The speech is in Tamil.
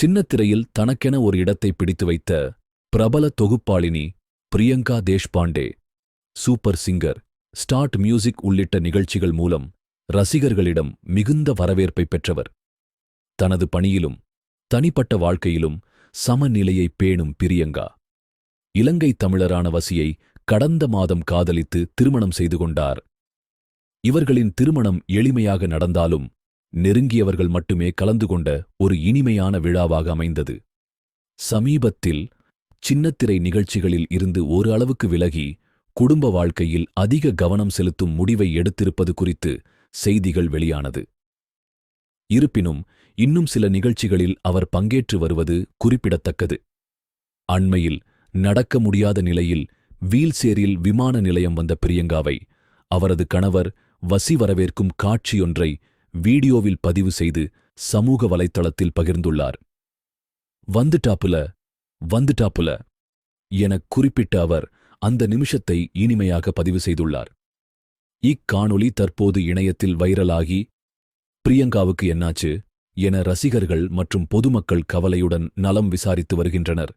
சின்னத்திரையில் தனக்கென ஒரு இடத்தை பிடித்து வைத்த பிரபல தொகுப்பாளினி Priyanka Deshpande super singer start music உள்ளிட்ட நிகழ்ச்சிகள் மூலம் ரசிகர்களிடம் மிகுந்த வரவேற்பை பெற்றவர். தனது பணியிலும் தனிப்பட்ட வாழ்க்கையிலும் சமநிலையை பேணும் பிரியங்கா. இலங்கை தமிழரான வசியை கடந்த மாதம் காதலித்து திருமணம் செய்து கொண்டார். இவர்களின் திருமணம் எளிமையாக நடந்தாலும் நெருங்கியவர்கள் மட்டுமே கலந்து கொண்ட ஒரு இனிமையான விழாவாக அமைந்தது. சமீபத்தில் சின்னத்திரை நிகழ்ச்சிகளில் இருந்து ஒரு அளவுக்கு விலகி குடும்ப வாழ்க்கையில் அதிக கவனம் செலுத்தும் முடிவை எடுத்திருப்பது குறித்து செய்திகள் வெளியானது. இருப்பினும் இன்னும் சில நிகழ்ச்சிகளில் அவர் பங்கேற்று வருவது குறிப்பிடத்தக்கது. அண்மையில் நடக்க முடியாத நிலையில் வீல்சேரில் விமான நிலையம் வந்த பிரியங்காவை அவரது கணவர் வசி வரவேற்கும் காட்சியொன்றை வீடியோவில் பதிவு செய்து சமூக வலைத்தளத்தில் பகிர்ந்துள்ளார். வந்துட்டாப்புல வந்துட்டாப்புல எனக் குறிப்பிட்ட அவர் அந்த நிமிஷத்தை இனிமையாக பதிவு செய்துள்ளார். இக்காணொளி தற்போது இணையத்தில் வைரலாகி பிரியங்காவுக்கு என்னாச்சு? என ரசிகர்கள் மற்றும் பொதுமக்கள் கவலையுடன் நலம் விசாரித்து வருகின்றனர்.